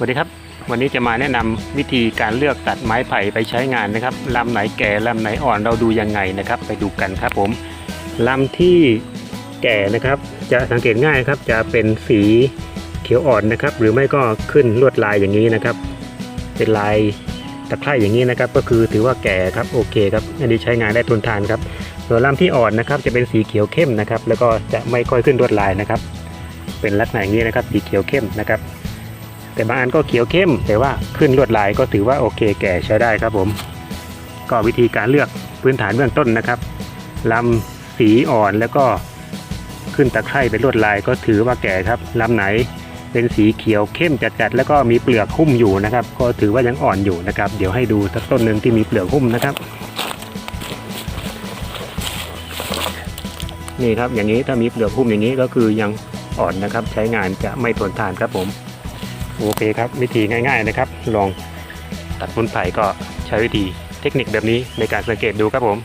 วัสดีครับ วันนี้จะมาแนะนำวิธีการเลือกตัดไม้ไผ่ไปใช้งานนะครับลำไหนแก่ลำไหนอ่อนเราดูยังไงนะครับ ไปดูกันครับผมลำที่แก่นะครับ จะสังเกตง่ายครับ จะเป็นสีเขียวอ่อนนะครับ หรือไม่ก็ขึ้นลวดลายอย่างนี้นะครับ เป็นลายตะไคร่อย่างนี้นะครับ ก็คือถือว่าแก่ครับโอเคครับอันนี้ใช้งานได้ทนทานครับส่วนลำที่อ่อนนะครับ จะเป็นสีเขียวเข้มนะครับ แล้วก็จะไม่ค่อยขึ้นลวดลายนะครับ เป็นลักษณะอย่างนี้นะครับ สีเขียวเข้มนะครับ แต่บางอันก็เขียวเข้ม แต่ว่าขึ้นลวดลายก็ถือว่าโอเคแก่ใช้ได้ครับผม ก็วิธีการเลือกพื้นฐานเบื้องต้นนะครับลำสีอ่อนแล้วก็ขึ้นตะไคร่เป็นลวดลายก็ถือว่าแก่ครับลำไหนเป็นสีเขียวเข้มจัดๆแล้วก็มีเปลือกหุ้มอยู่นะครับ ก็ถือว่ายังอ่อนอยู่นะครับ เดี๋ยวให้ดูสักต้นหนึ่งที่มีเปลือกหุ้มนะครับ นี่ครับอย่างนี้ถ้ามีเปลือกหุ้มอย่างนี้ก็คือยังอ่อนนะครับ ใช้งานจะไม่ทนทานครับผม โอเคครับ วิธีง่าย ๆนะครับ ลองตัดต้นไผ่ก็ใช้วิธีเทคนิคแบบนี้ในการสังเกตดูครับผม